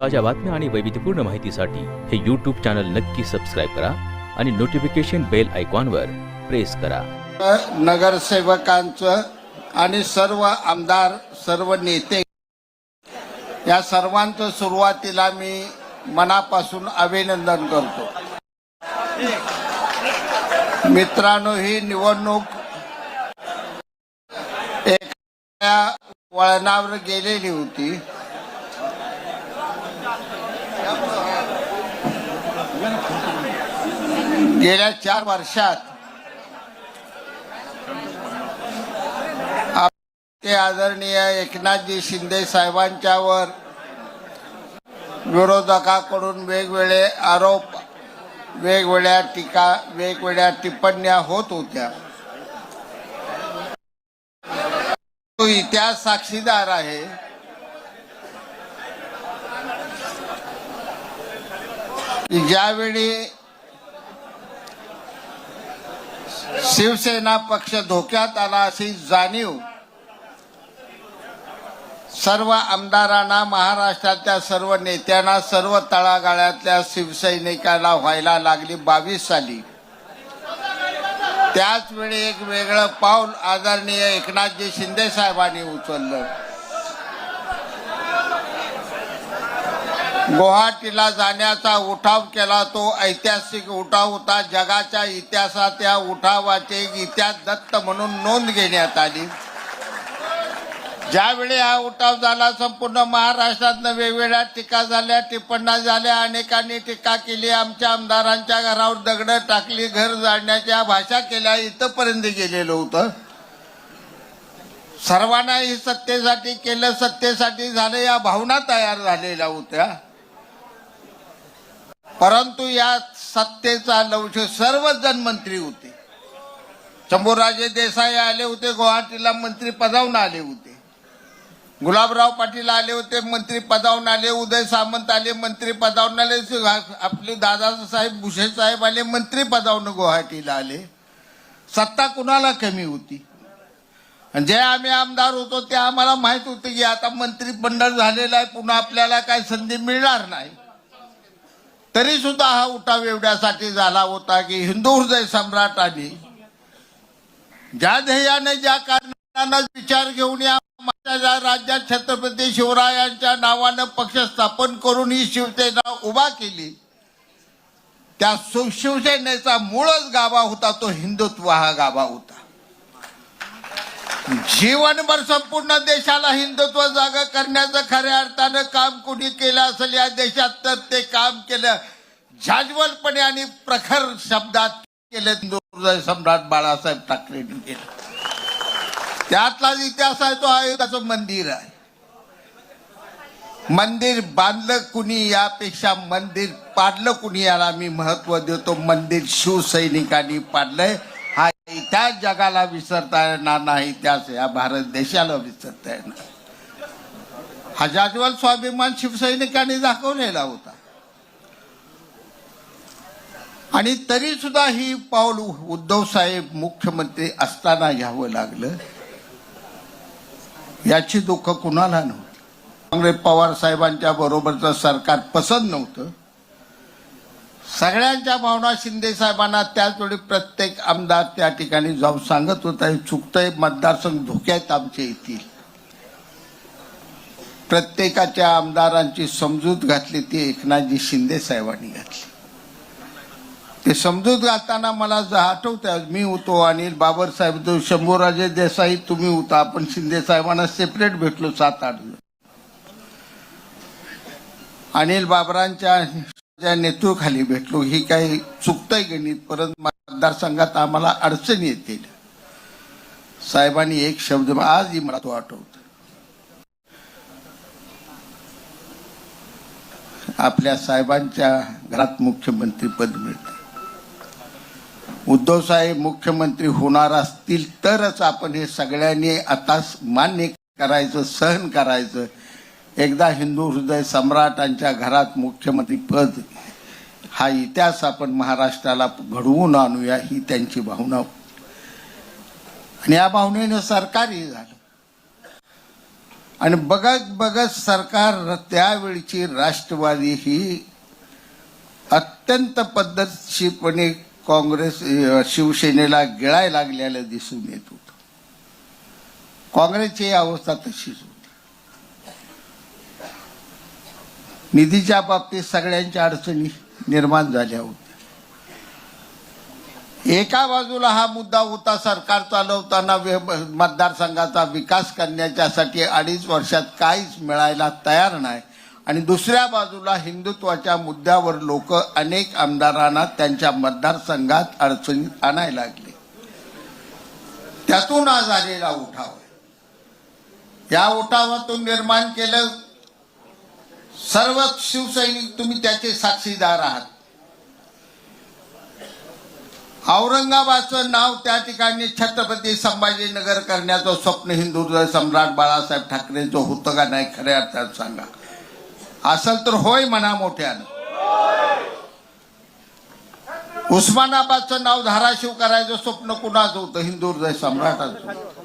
ताज्या बातम्या आणि वैविध्यपूर्ण माहितीसाठी हे यूट्यूब चॅनल नक्की सबस्क्राईब करा आणि नोटिफिकेशन बेल आयकॉनवर प्रेस करा. नगरसेवकांचं आणि सर्व आमदार सर्व नेते या सर्वांचं सुरुवातीला मी मनापासून अभिनंदन करतो. मित्रांनो ही निवडणूक एक वळणावर गेलेली होती. गेल्या चार वर्षात ते आदरणीय एकनाथजी शिंदे साहेबांच्यावर विरोधकाकडून वेगवेगळे आरोप वेगवेगळ्या टीका वेगवेगळ्या टिप्पण्या होत होत्या. तो इतिहास साक्षीदार आहे. ज्यावेळी शिवसेना पक्ष धोक्यात आला अशी जाणीव सर्व आमदारांना महाराष्ट्रातल्या सर्व नेत्यांना सर्व तळागाळ्यातल्या शिवसैनिकाला व्हायला लागली बावीस साली. त्याच वेळी एक वेगळं पाऊल आदरणीय एकनाथजी शिंदे साहेबांनी उचललं. गुवाहाटीला जाण्याचा उठाव केला. तो ऐतिहासिक उठाव होता. जगाच्या इतिहासात या उठावाचे इतिहास दत्त म्हणून नोंद घेण्यात आली. ज्यावेळी हा उठाव झाला संपूर्ण महाराष्ट्रातनं वेगवेगळ्या टीका झाल्या टिप्पण्या झाल्या. अनेकांनी टीका केली. आमच्या आमदारांच्या घरावर दगड टाकली. घर जाळण्याच्या भाषा केल्या. इथंपर्यंत गेलेलं होतं. सर्वांना ही सत्तेसाठी केलं. सत्तेसाठी झालं या भावना तयार झालेल्या होत्या. परंतु या सत्तेचा लवश सर्वच जण मंत्री होते. शंभूराजे देसाई आले होते गुवाहाटीला मंत्री पदावून आले होते. गुलाबराव पाटील आले होते मंत्री पदावून आले. उदय सामंत आले मंत्री पदावून आले. आपले दादासाहेब भुसे साहेब आले मंत्री पदावून गुवाहाटीला आले. सत्ता कुणाला कमी होती? जे आम्ही आमदार होतो ते आम्हाला माहीत होते की आता मंत्रिमंडळ झालेलं आहे पुन्हा आपल्याला काही संधी मिळणार नाही. तरी सुद्धा हा उठाव एवढ्यासाठी झाला होता की हिंदू हृदय सम्राटाने ज्या ध्येयाने ज्या कारणांना विचार घेऊन या माझ्या राज्यात छत्रपती शिवरायांच्या नावानं पक्ष स्थापन करून ही शिवसेना उभा केली त्या शिवसेनेचा मूळच गाभा होता तो हिंदुत्व हा गाभा होता. जीवनभर संपूर्ण देशाला हिंदुत्व जागा करण्याचं खऱ्या अर्थानं काम कुणी केलं असेल या देशात तर ते काम केलं झाजवलपणे आणि प्रखर शब्दात केलं सम्राट बाळासाहेब ठाकरेंनी केलं. त्यातला इतिहास आहे तो अयोध्याचं मंदिर आहे. मंदिर बांधलं कुणी यापेक्षा मंदिर पाडलं कुणी याला मी महत्त्व देतो मंदिर शिवसैनिकांनी पाडलंय. हा त्याच जगाला विसरता येणार नाही त्याच या भारत देशाला विसरता येणार. हा जाज्वल स्वाभिमान शिवसैनिकांनी दाखवलेला होता. आणि तरी सुद्धा ही पाऊल उद्धव साहेब मुख्यमंत्री असताना घ्यावं लागलं याची दुःख कुणाला नव्हती? काँग्रेस पवार साहेबांच्या बरोबरचं सरकार पसंत नव्हतं. सगळ्यांच्या भावना शिंदे साहेबांना त्याचवेळी प्रत्येक आमदार त्या ठिकाणी जाऊन सांगत होता हे चुकतंय मतदारसंघ धोक्यात आमचे येतील. प्रत्येकाच्या आमदारांची समजूत घातली ती एकनाथजी शिंदे साहेबांनी घातली. ते समजूत घालताना मला जर आठवतंय मी होतो अनिल बाबर साहेब शंभूराजे देसाई तुम्ही होता आपण शिंदे साहेबांना सेपरेट भेटलो सात आठ जण अनिल बाबरांच्या ज्या नेतृत्वाखाली भेटलो ही काही चुकतंय गणित परत मतदारसंघात आम्हाला अडचणी येतील साहेबांनी एक शब्द आजही मला तो आठवतो. आपल्या साहेबांच्या घरात मुख्यमंत्री पद मिळते. उद्धव साहेब मुख्यमंत्री होणार असतील तरच आपण हे सगळ्यांनी आता मान्य करायचं सहन करायचं. एकदा हिंदू हृदय सम्राटांच्या घरात मुख्यमंत्री पद हा इतिहास आपण महाराष्ट्राला घडवून आणूया ही त्यांची भावना. आणि या भावनेनं सरकारही झालं. आणि बघत बघत सरकार त्यावेळची राष्ट्रवादी ही अत्यंत पद्धतशीरपणे काँग्रेस शिवसेनेला गिळायला लागलेलं दिसून येत होतं. काँग्रेसची अवस्था तशीच होती. निधीच्या बाबतीत सगळ्यांच्या अडचणी निर्माण झाल्या होत्या. एका बाजूला हा मुद्दा होता सरकार चालवताना मतदारसंघाचा विकास करण्याच्यासाठी अडीच वर्षात काहीच मिळायला तयार नाही. आणि दुसऱ्या बाजूला हिंदुत्वाच्या मुद्द्यावर लोक अनेक आमदारांना त्यांच्या मतदारसंघात अडचणीत आणायला लागले. त्यातून आज आलेला उठाव या उठावातून निर्माण केलं सर्व शिवसैनिक तुम्ही त्याचे साक्षीदार आहात. औरंगाबादचं नाव त्या ठिकाणी छत्रपती संभाजीनगर करण्याचं स्वप्न हिंदू सम्राट बाळासाहेब ठाकरेंचं होतं का नाही खऱ्या अर्थात सांगा. असल तर होय म्हणा मोठ्यानं. उस्मानाबादचं नाव धाराशिव करायचं स्वप्न कुणाचं होतं? हिंदू हृदय सम्राटाचं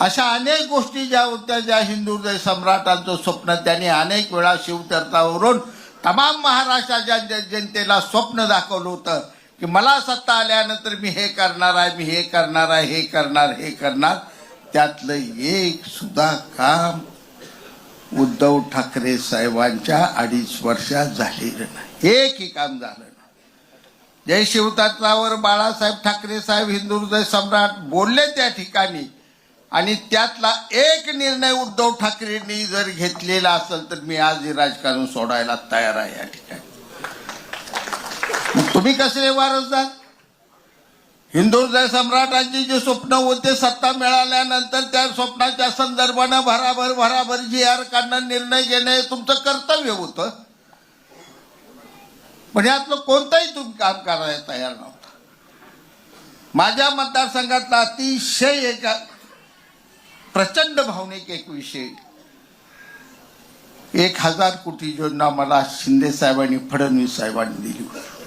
अशा अनेक गोष्टी ज्या होत्या ज्या हिंदुदय सम्राटांचं स्वप्न त्यांनी अनेक वेळा शिवतीर्थावरून तमाम महाराष्ट्राच्या जनतेला स्वप्न दाखवलं होतं की मला सत्ता आल्यानंतर मी हे करणार आहे मी हे करणार आहे हे करणार हे करणार. त्यातलं एक सुद्धा काम उद्धव ठाकरे साहेबांच्या अडीच वर्षात झालेलं नाही. एकही काम झालं नाही. जय शिवतात्रावर बाळासाहेब ठाकरे साहेब हिंदू हृदय सम्राट बोलले त्या ठिकाणी आणि त्यातला एक निर्णय उद्धव ठाकरेंनी जर घेतलेला असेल तर मी आज हे राजकारण सोडायला तयार आहे या ठिकाणी. तुम्ही कसले वारसदार? हिंदू जय सम्राटांची जे स्वप्न होते सत्ता मिळाल्यानंतर त्या स्वप्नाच्या संदर्भानं भराभर भराभर जी आर काढणं निर्णय घेणं हे तुमचं कर्तव्य होतं. पण यातलं कोणतंही तुम्ही काम करायला तयार नव्हता. माझ्या मतदारसंघातला अतिशय एका प्रचंड भावनिक एक विषय. एक हजार कोटी योजना मला शिंदे साहेबांनी फडणवीस साहेबांनी दिली. होती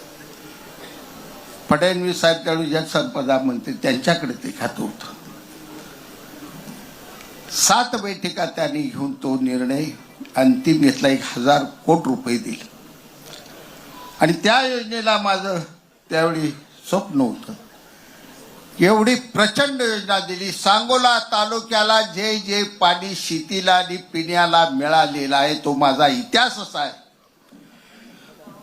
फडणवीस साहेब त्यावेळी जलसंपदा मंत्री त्यांच्याकडे ते खातं होतं. सात बैठका त्यांनी घेऊन तो निर्णय अंतिम घेतला एक हजार कोटी रुपये दिले. आणि त्या योजनेला माझं त्यावेळी स्वप्न होतं. एवढी प्रचंड योजना दिली. सांगोला तालुक्याला जे जे पाणी शेतीला आणि पिण्याला मिळालेला आहे तो माझा इतिहासच आहे.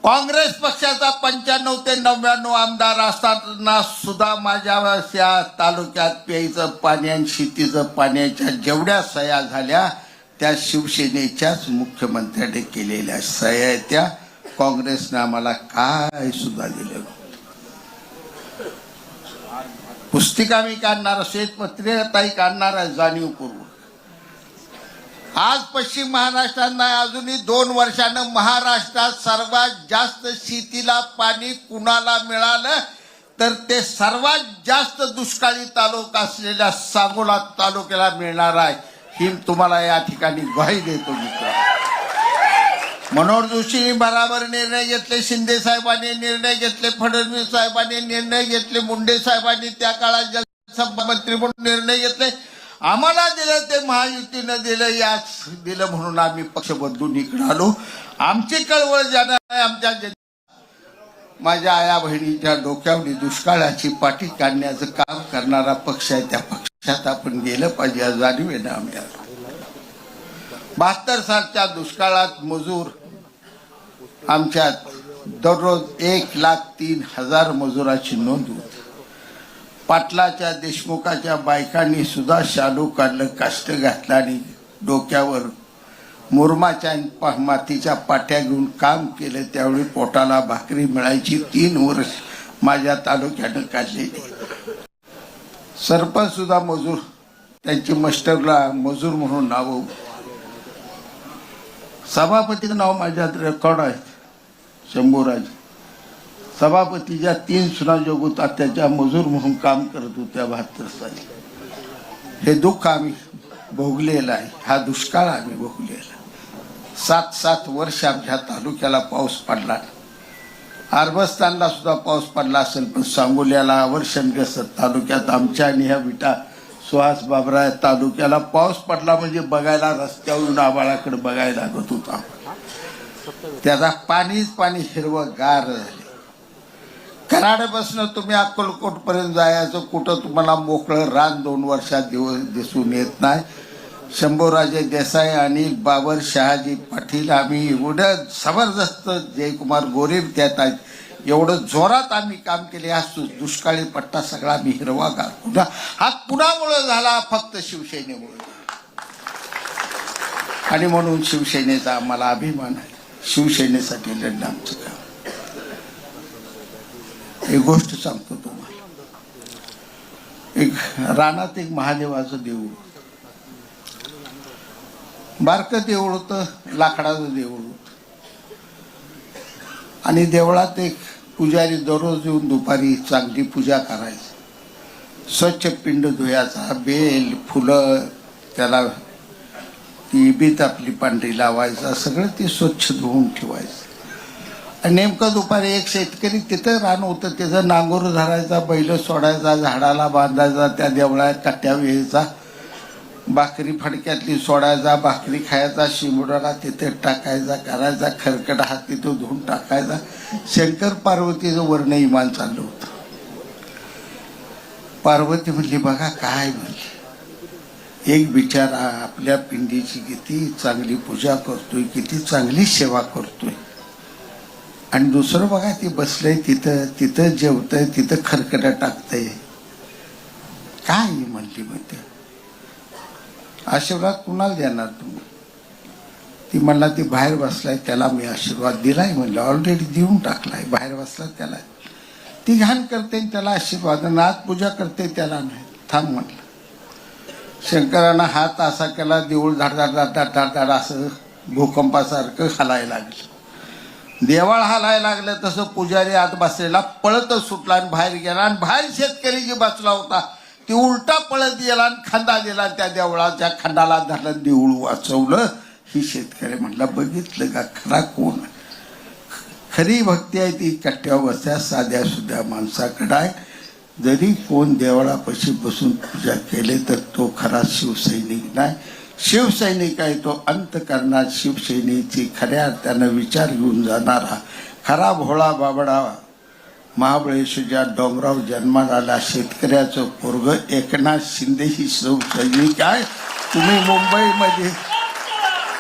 काँग्रेस पक्षाचा पंच्याण्णव ते नव्याण्णव आमदार असताना सुद्धा माझ्या या तालुक्यात प्यायचं पाणी आणि शेतीचं पाण्याच्या जेवढ्या सह्या झाल्या त्या शिवसेनेच्याच मुख्यमंत्र्याने केलेल्या सह्या त्या. काँग्रेसने आम्हाला काय सुद्धा दिलं पुस्तिका मी काढणार श्वेतपत्रिकाही काढणार आहे जाणीवपूर्वक आज पश्चिम महाराष्ट्रात नाही अजूनही दोन वर्षानं महाराष्ट्रात सर्वात जास्त शेतीला पाणी कुणाला मिळालं? तर ते सर्वात जास्त दुष्काळी तालुका असलेल्या सांगोला तालुक्याला मिळणार आहे. ही तुम्हाला या ठिकाणी ग्वाही देतो मित्र मनोहर जोशींनी बराबर निर्णय घेतले शिंदे साहेबांनी निर्णय घेतले फडणवीस साहेबांनी निर्णय घेतले मुंडे साहेबांनी त्या काळात जलसंपदा म्हणून निर्णय घेतले. आम्हाला दिलं ते महायुतीनं दिलं याच दिलं म्हणून आम्ही पक्ष बदलून इकडे आलो. आमची कळवळ ज्यांना आहे आमच्या माझ्या आया बहिणीच्या डोक्यावरी दुष्काळाची पाठी काढण्याचं काम करणारा पक्ष आहे त्या पक्षात आपण गेलं पाहिजे जाणीवेनं आम्ही आलो. बहात्तर सालच्या दुष्काळात मजूर आमच्यात दररोज एक लाख तीन हजार मजुराची नोंद होती. पाटलाच्या देशमुखाच्या बायकांनी सुद्धा शालू काढलं काष्ट घातलं आणि डोक्यावर मुरमाच्या पा- मातीच्या पाट्या घेऊन काम केलं. त्यावेळी पोटाला भाकरी मिळायची. तीन वर्ष माझ्या तालुक्यानं काढलेली सरपंच सुद्धा मजूर त्यांची मस्टरला मजूर म्हणून नाव. सभापतीचं नाव माझ्यात रेकॉर्ड आहे. शंभूराज. सभापतीच्या तीन सुना जोगुता त्याच्या मजूर म्हणून काम करत होत्या बहात्तर साली. हे दुःख आम्ही भोगलेलं आहे. हा दुष्काळ आम्ही भोगलेला सात सात वर्ष आमच्या तालुक्याला पाऊस पडला. आरबस्तानला सुद्धा पाऊस पडला असेल पण सांगोल्याला वर्षणग्रस्त तालुक्यात आमच्या आणि ह्या विटा सुहास बाबरा तालुक्याला पाऊस पडला म्हणजे बघायला रस्त्यावरून आबाळाकडे बघायला लागत होता त्याचा पाणीच पाणी हिरवं गार झाले. कराडपासून तुम्ही अक्कलकोट पर्यंत जायचं कुठं तुम्हाला मोकळं रान दोन वर्षात दिवस दिसून येत नाही. शंभूराजे देसाई अनिल बाबर शहाजी पाटील आम्ही एवढं जबरदस्त जयकुमार गोरीब त्यात आहेत. एवढं जोरात आम्ही काम केले असतो दुष्काळी पट्टा सगळा आम्ही हिरवागार पुन्हा हा कुणामुळं झाला? फक्त शिवसेनेमुळे. आणि म्हणून शिवसेनेचा आम्हाला अभिमान आहे. शिवसेनेसाठी लढणं आमचं काम. एक गोष्ट सांगतो तुम्हाला. एक रानात एक महादेवाचं देऊळ बारकं देऊळ होतं लाकडाचं देऊळ होतं. आणि देवळात एक पुजारी दररोज येऊन दुपारी चांगली पूजा करायची. स्वच्छ पिंड धुयाचा बेल फुलं त्याला ती बीत आपली पांढरी लावायचा सगळं ते स्वच्छ धुवून ठेवायचं. आणि नेमकं दुपारी एक शेतकरी तिथं रान होतं त्याचं नांगोर धरायचा बैल सोडायचा झाडाला बांधायचा त्या देवळात कट्ट्या यायचा भाकरी फडक्यातली सोडायचा भाकरी खायचा शिंबडाला तिथे टाकायचा करायचा खरकट हात तिथं धुवून टाकायचा. शंकर पार्वतीचं वर्ण इमान चाललं होतं. पार्वती म्हणली बघा काय म्हणली? एक बिचारा आपल्या पिंडीची किती चांगली पूजा करतोय किती चांगली सेवा करतोय. आणि दुसरं बघा ती बसलंय तिथं तिथं जेवतंय तिथं खरकट टाकतंय. काय म्हणली म्हणली ते? आशीर्वाद कुणाला देणार तुम्ही? ती म्हणला ती बाहेर बसलाय त्याला मी आशीर्वाद दिलाय म्हणलं. ऑलरेडी देऊन टाकलाय बाहेर बसला त्याला. ती घाण करते आणि त्याला आशीर्वाद नाथ आज पूजा करते त्याला नाही. थांब म्हटलं शंकरानं हात असा केला देऊळ धाड धाड धाड धाड धाड धाड असं भूकंपासारखं हलायला लागलं. देवाळ हालायला लागलं तसं पुजारी आत बसलेला पळतच सुटला आणि बाहेर गेला आणि बाहेर शेतकरी जी बसला होता ती उलटा पळत गेला आणि खंडा दिला त्या देवळाच्या खंडाला धरलं देऊळ वाचवलं. ही शेतकरी म्हटलं बघितलं का खरा कोण? खरी भक्ती आहे ती कट्ट्यावर बसल्या साध्या सुध्या माणसाकडं आहे. जरी कोण देवळापाशी बसून पूजा केले तर तो खरा शिवसैनिक नाही. शिवसैनिक आहे तो अंतकरणात शिवसेनेची खऱ्या अर्थानं विचार घेऊन जाणारा. खरा भोळा बाबडा महाबळेश्वरच्या डोंगराव जन्माला शेतकऱ्याचं पोरग एकनाथ शिंदे ही शिवसैनिक आहे. तुम्ही मुंबईमध्ये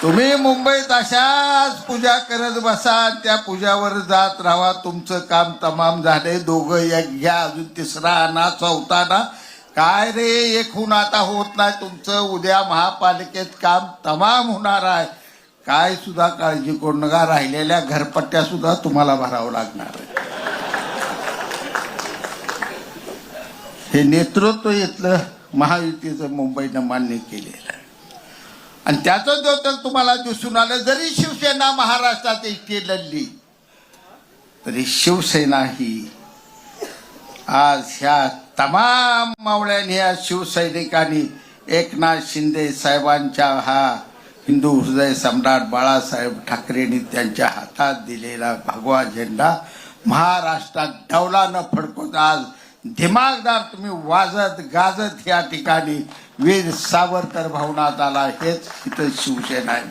तुम्ही मुंबईत अशाच पूजा करत बसा त्या पूजावर जात राहा. तुमचं काम तमाम झाले. दोघं एक घ्या. अजून तिसरा आणा चौथा ना काय रे एक होऊन आता होत नाही तुमचं. उद्या महापालिकेत काम तमाम होणार आहे. काय सुद्धा काळजी करू नका. राहिलेल्या घरपट्ट्या सुद्धा तुम्हाला भरावं लागणार आहे. हे नेतृत्व इथलं महायुतीचं मुंबईनं मान्य केलेलं आहे. आणि त्याचं जो तर तुम्हाला दिसून आलं जरी शिवसेना महाराष्ट्रात एकटी लढली तरी शिवसेना ही आज ह्या तमाम मावळ्यांनी ह्या शिवसैनिकांनी एकनाथ शिंदे साहेबांच्या हा हिंदू हृदय सम्राट बाळासाहेब ठाकरेंनी त्यांच्या हातात दिलेला भगवा झेंडा महाराष्ट्रात डौलानं फडकवत आज दिमागदार तुम्ही वाजत गाजत या ठिकाणी वीर सावरकर भवनात आला हेच इथं शिवसेना आहे.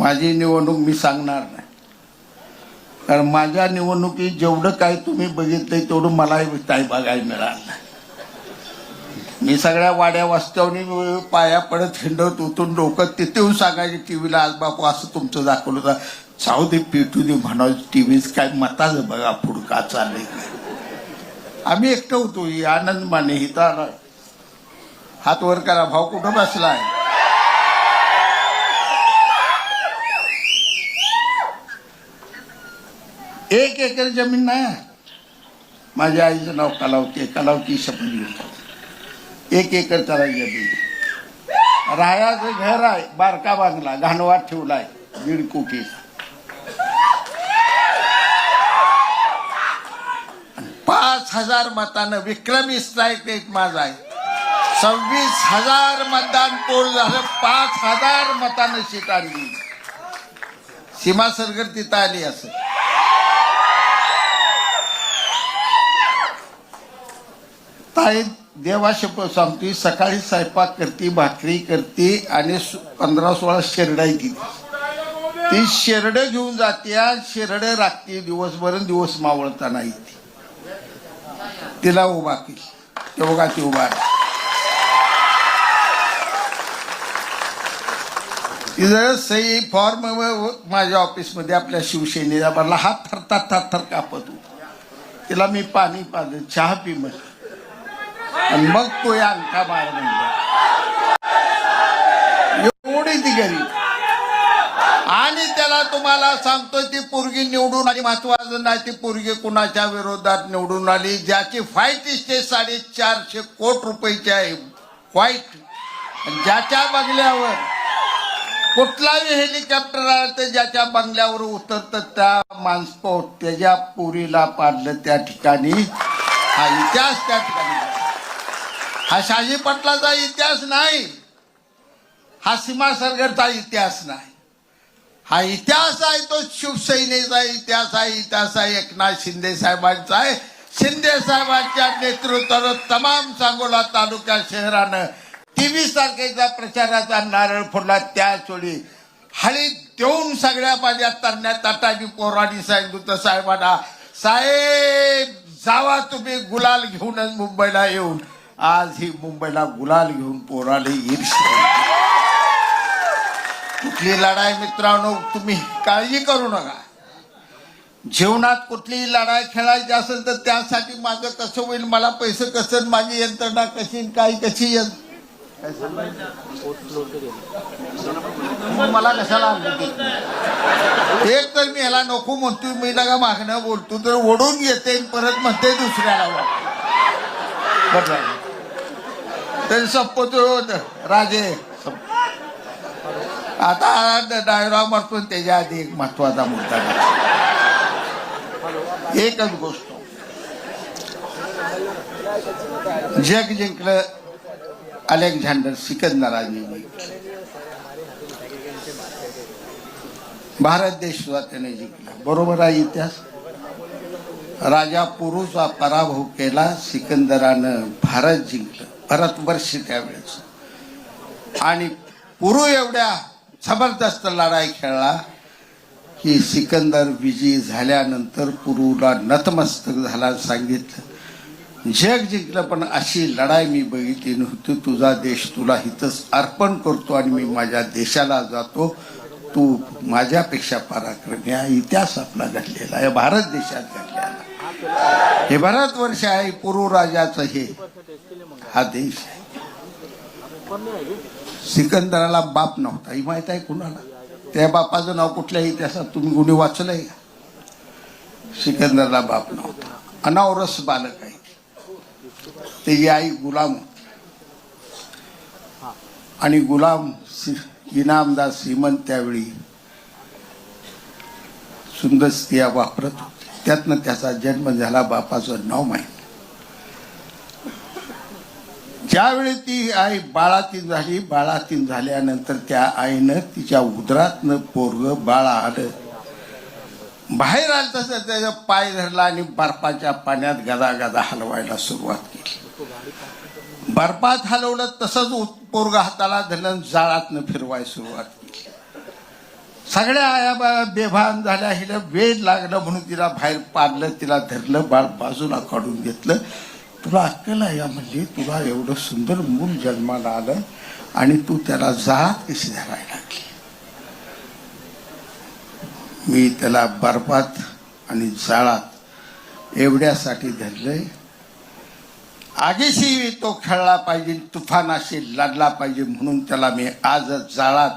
माझी निवडणूक मी सांगणार नाही. कारण माझ्या निवडणुकीत जेवढं काही तुम्ही बघितलंय तेवढं मलाही काही बघायला मिळालं नाही. मी सगळ्या वाड्या वास्तवनी पाया पडत हिंडत उतून डोकं तिथे येऊन सांगायचे टी व्हीला आज बापू असं तुमचं दाखवलं होतं. जाऊ दे पिटू दे म्हणायचं टी व्हीच काय मताचं बघा पुढका चाललंय. आम्ही एकटं होतो ही आनंद माने हिता आलाय हात वर करा भाऊ कुठं बसलाय? एक एकर जमीन नाही माझ्या आईचं नाव कलावती आहे कलावती शपथ घेऊन एक एकर त्याला जमीन रायाचं घर आहे बारका बांधला घाणवाट ठेवलाय दीड कोटी पाच हजार मतानं विक्रमी स्ट्राईक रेट माझा आहे. सव्वीस हजार मतदान पोल झालं पाच हजार मतानं सीट आणली. सीमा सरगर तिथं आली असं ताई देवाशप सांगतोय सकाळी स्वयंपाक करते भाकरी करते आणि पंधरा सोळा शेरडाई दिली ती शेरड घेऊन जाते शेरड राखते दिवसभर दिवस मावळता नाही तिला उभा केली. ते बघा ती उभा आहे. तिथं सही फॉर्म माझ्या ऑफिसमध्ये आपल्या शिवसेनेला मला हात थरथर थरथर कापत तिला मी पाणी पाजलं चहा पी म्हटलं. आणि मग तो या अंका मार म्हणला एवढी ती गरीब आणि त्याला तुम्हाला सांगतोय ती पोरगी निवडून आली महत्वाचं नाही ती पोरगी कुणाच्या विरोधात निवडून आली ज्याची फाईट स्टेज साडेचारशे कोट रुपयाची आहे. फाईट ज्याच्या बंगल्यावर कुठलाही हेलिकॉप्टर आलं तर ज्याच्या बंगल्यावर उतरतं त्या माणसं त्याच्या पुरीला पाडलं त्या ठिकाणी. हा इतिहास त्या ठिकाणी. हा शाजी पटलाचा इतिहास नाही. हा सीमा सरगरचा इतिहास नाही. हा इतिहास आहे तो शिवसेनेचा इतिहास आहे इतिहास आहे. एकनाथ शिंदे साहेबांचा आहे. शिंदे साहेबांच्या नेतृत्वानं तमाम सांगोला तालुका शहरानं तेवीस तारखेचा प्रचाराचा नारळ फोडला. त्याच वेळी हळी देऊन सगळ्या माझ्या तरण्या ताटानी पोरानी सांगितलं साहेबांना साहेब जावा तुम्ही गुलाल घेऊनच मुंबईला येऊन. आज ही मुंबईला गुलाल घेऊन पोराले येईल. कुठली लढाई मित्रांनो तुम्ही काळजी करू नका जीवनात कुठलीही लढाई खेळायची असेल तर त्यासाठी माझं कसं होईल मला पैसे कसं माझी यंत्रणा कशी काय कशी मला कशाला? एक तर मी ह्याला नको म्हणतो मी लगा मागणं बोलतो तर ओढून घेते परत म्हणते दुसऱ्याला. तरी संपतो राजे आता डायलॉग मारतो त्याच्या आधी एक महत्त्वाचा मुद्दा एकच गोष्ट. जग जिंकलं अलेक्झांडर सिकंदराने भारत देश सुद्धा त्याने जिंकला. बरोबर आहे इतिहास? राजा पुरुचा पराभव केला सिकंदरानं भारत जिंकलं. भारतवर्ष त्यावेळेस. आणि पुरु एवढ्या जबरदस्त लढाई खेळला. की सिकंदर विजयी झाल्यानंतर पुरूला नतमस्तक झाला सांगितलं. जग जिंकलं पण अशी लढाई मी बघितली नव्हती. तुझा देश तुला हितच अर्पण करतो आणि मी माझ्या देशाला जातो. तू माझ्यापेक्षा पराक्रमी आहे. इतिहास आपला घडलेला आहे. भारत देशात घडलेला हे भारत वर्ष आहे. पुरू राजाचं हे हा देश आहे. सिकंदराला बाप नव्हता. ही माहीत आहे कुणाला? त्या बापाचं नाव कुठल्या इतिहासात तुम्ही गुन्हे वाचलंय सिकंदरला बाप नव्हता. अनावरस बालक आहे. त्याची आई गुलाम आणि गुलाम सि- इनामदार श्रीमंत त्यावेळी सुंदर स्त्रिया वापरत होते. त्यातनं त्याचा जन्म झाला बापाचं नाव माहीत ज्यावेळी ती आई बाळातीन झाली बाळातीन झाल्यानंतर त्या आईनं तिच्या उदरातनं पोरग बाळा आलं. बाहेर आलं तसं त्याचा पाय धरला आणि बर्फाच्या पाण्यात गदा गदा हलवायला सुरुवात केली. बर्फात हलवलं तसंच उत- पोरग हाताला धरलं जाळातनं फिरवाय सुरुवात केली. सगळ्या आया बेभान झाल्या हिला वेळ लागलं म्हणून तिला बाहेर पाडलं तिला धरलं बाळ बाजूला काढून घेतलं. तुला अक्कल आहे या म्हणजे तुला एवढं सुंदर मूल जन्माला आलं आणि तू त्याला जात कशी धरायला लागली? मी त्याला बर्फात आणि जाळात एवढ्यासाठी धरलंय. आगीशी तो खेळला पाहिजे तुफानाशी लढला पाहिजे म्हणून त्याला मी आज जाळात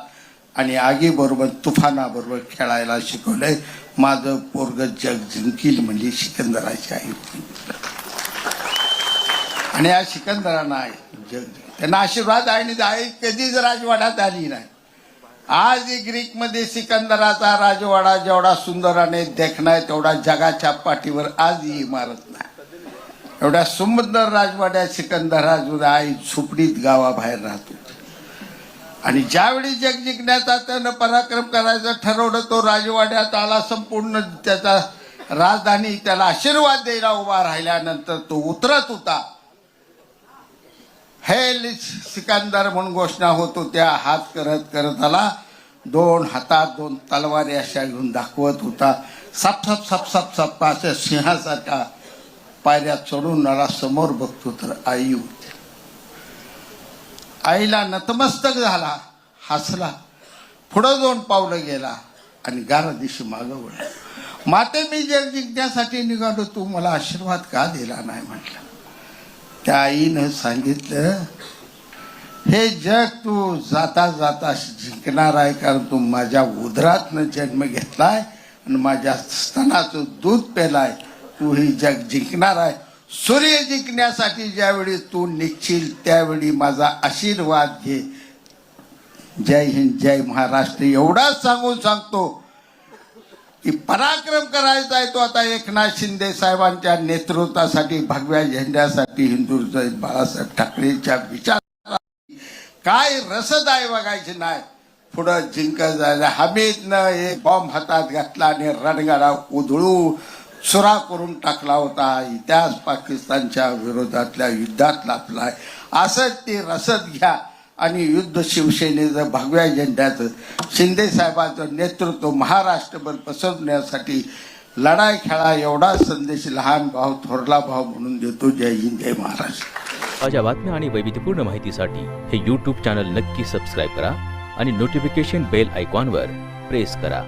आणि आगीबरोबर तुफानाबरोबर खेळायला शिकवलंय. माझं पोरग जग जिंकील म्हणजे सिकंदराची आई. आणि या सिकंदरानं आहे जग त्यांना आशीर्वाद आहे आणि आई कधीच राजवाड्यात आली नाही. आज ग्रीकमध्ये सिकंदराचा राजवाडा जेवढा सुंदर आणि आहे तेवढा जगाच्या पाठीवर आज ही इमारत नाही. एवढ्या सुंदर राजवाड्यात सिकंदर आई झोपडीत गावाबाहेर राहतो. आणि ज्यावेळी जग जिंकण्याचा त्यानं पराक्रम करायचं ठरवलं तो राजवाड्यात आला संपूर्ण त्याचा राजधानी त्याला आशीर्वाद द्यायला उभा राहिल्यानंतर तो उतरत होता. हे सिकंदर म्हणून घोषणा होत होत्या हात करत करत आला. दोन हातात दोन तलवारी अशा घेऊन दाखवत होता. सप सप सप सप सप अशा सिंहासारख्या पायऱ्या चढून आला समोर बघतो तर आई होती. आईला नतमस्तक झाला हसला पुढं दोन पावलं गेला आणि गारा दिशी मागवला माते मी जग जिंकण्यासाठी निघालो तू मला आशीर्वाद का दिला नाही म्हटलं? त्या आईनं सांगितलं हे जग तू जाता जाता जिंकणार आहे कारण तू माझ्या उदरातनं जन्म घेतलाय आणि माझ्या स्तनाचं दूध पेलाय तू हे जग जिंकणार आहे. सूर्य जिंकण्यासाठी ज्यावेळी तू निघशील त्यावेळी माझा आशीर्वाद घे. जय हिंद जय महाराष्ट्र. एवढाच सांगून सांगतो. की पराक्रम करायचा आहे तो आता एकनाथ शिंदे साहेबांच्या नेतृत्वासाठी भगव्या झेंड्यासाठी हिंदुस्थान बाळासाहेब ठाकरेंच्या विचार काय रसद आहे बघायचे नाही. पुढं जिंक जायला हमीदनं एक बॉम्ब हातात घातला आणि रणगाडा उधळू सुरा करून टाकला होता. इतिहास पाकिस्तानच्या विरोधातल्या युद्धात लाभलाय असंच ते रसद घ्या. आणि युद्ध शिवसेनेचं भगव्या झेंड्याचं शिंदे साहेबांचं नेतृत्व महाराष्ट्रभर पसरवण्यासाठी लढाई खेळा एवढा संदेश लहान भाव थोरला भाव म्हणून देतो. जय हिंद जय महाराष्ट्र. अशा बातम्या आणि वैविध्यपूर्ण माहितीसाठी हे यूट्यूब चॅनल नक्की सबस्क्राईब करा आणि नोटिफिकेशन बेल आयकॉनवर प्रेस करा.